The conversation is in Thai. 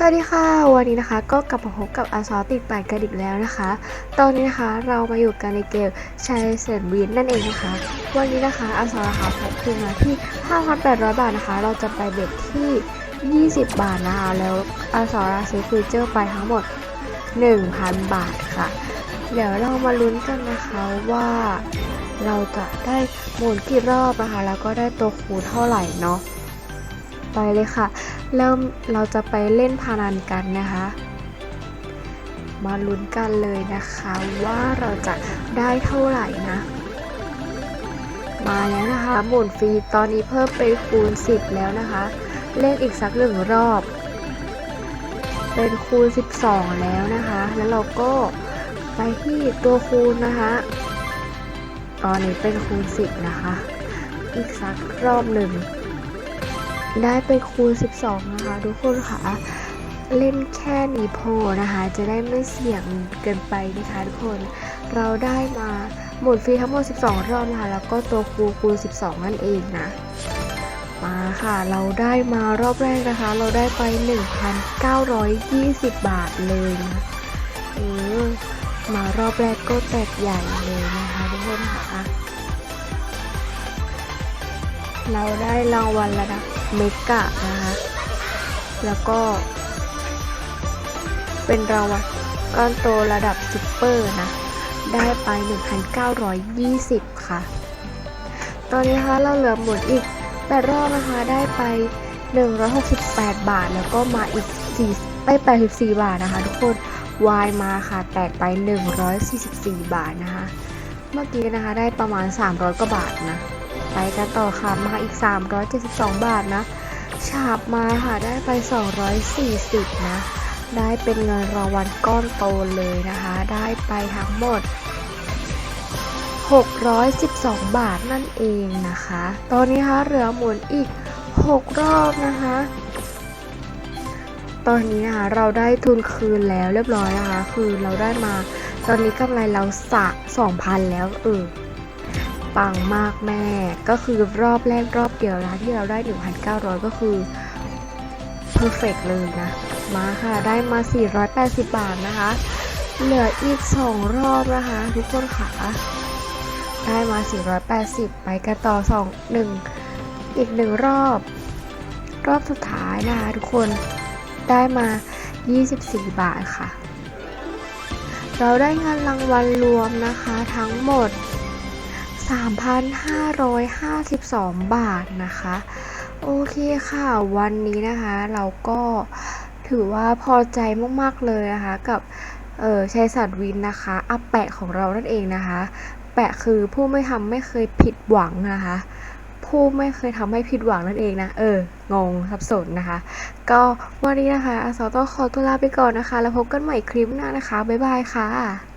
สวัสดีค่ะ วันนี้นะคะก็กลับมาพบกับอาซอติดปดกันอีกแล้วนะคะ ตอนนี้นะคะเรามาอยู่กันในเกมชายเซนวินนั่นเองนะคะ วันนี้นะคะอาซอนะคะพบคืนมาที่ 5,800 บาทนะคะ เราจะไปเบ็ดที่ 20 บาทนะคะ แล้วอาซอราซื้อฟิวเจอร์ไปทั้งหมด 1,000 บาทค่ะ เดี๋ยวเรามาลุ้นกันนะคะว่าเราจะได้หมุนกี่รอบนะคะ แล้วก็ได้ตัวคูณเท่าไหร่เนาะไปเลยค่ะ เริ่มเราจะไปเล่นพานันกันนะคะ มาลุ้นกันเลยนะคะว่าเราจะได้เท่าไหร่นะ มาแล้วนะคะหมุนฟรีตอนนี้เพิ่มเป็นคูณ 10 แล้วนะคะ เล่นอีกสักหนึ่งรอบ เป็นคูณ 12 แล้วนะคะ แล้วเราก็ไปที่ตัวคูณนะคะตอนนี้เป็นคูณ 10 นะคะ อีกสักรอบหนึ่ง ได้เป็นคูณ 12 นะคะ ทุกคนค่ะ เล่นแค่นี้พอนะคะ จะได้ไม่เสี่ยงเกินไปนะคะทุกคน เราได้มาหมุนฟรีทั้งหมด 12 รอบนะคะ แล้วก็ตัวคูณคูณ 12 นั่นเองนะ มาค่ะ เราได้มารอบแรกนะคะ เราได้ไป 1,920 บาทเลยนะเออมารอบแรกก็แตกใหญ่เลยนะคะทุกคนค่ะ เราได้รางวัลระดับ เมกะนะคะ แล้วก็ เป็นรางวัลก้อนโตระดับซุปเปอร์นะ ได้ไป 1,920 ค่ะ ตอนนี้นะคะเราเหลือหมุนอีก8รอบนะคะ ได้ไป 168 บาท แล้วก็มาอีก4ไป84 บาทนะคะ ทุกคน วายมาค่ะ แตกไป 144 บาทนะคะ เมื่อกี้นะคะได้ประมาณ 300 กว่าบาทนะ ไปกันต่อค่ะ มาอีก 372 บาทนะ ฉาบมาค่ะ ได้ไป 240 นะ ได้เป็นเงินรางวัลก้อนโตเลยนะคะ ได้ไปทั้งหมด 612 บาทนั่นเองนะคะ ตอนนี้คะเหลือหมุนอีก 6 รอบนะคะ ตอนนี้นะคะเราได้ทุนคืนแล้วเรียบร้อยนะคะ คือเราได้มา ตอนนี้กำไรเราสะ2,000 แล้วเออ ปังมากแม่ ก็คือรอบแรกรอบเดียวนะที่เราได้ 1,900 ก็คือ perfect เลยนะ มาค่ะ ได้มา 480 บาทนะคะ เหลืออีก 2 รอบนะคะ ทุกคนค่ะ ได้มา 480 ไปกันต่อ 2 1 อีก 1 รอบ รอบสุดท้ายนะคะ ทุกคนได้มา 24 บาทค่ะ เราได้เงินรางวัลรวมนะคะทั้งหมด 3,552 บาทนะคะ โอเคค่ะ วันนี้นะคะเราก็ถือว่าพอใจมาก ๆ เลยนะคะกับเออชัยสัตว์วินนะคะอาแปะของเรานั่นเองนะคะ แปะคือผู้ไม่ทำไม่เคยผิดหวังนะคะผู้ไม่เคยทำให้ผิดหวังนั่นเองนะ เออ งงสับสนนะคะ ก็วันนี้นะคะอาสอต้องขอตัวลาไปก่อนนะคะ แล้วพบกันใหม่คลิปหน้านะคะ บ๊ายบายค่ะ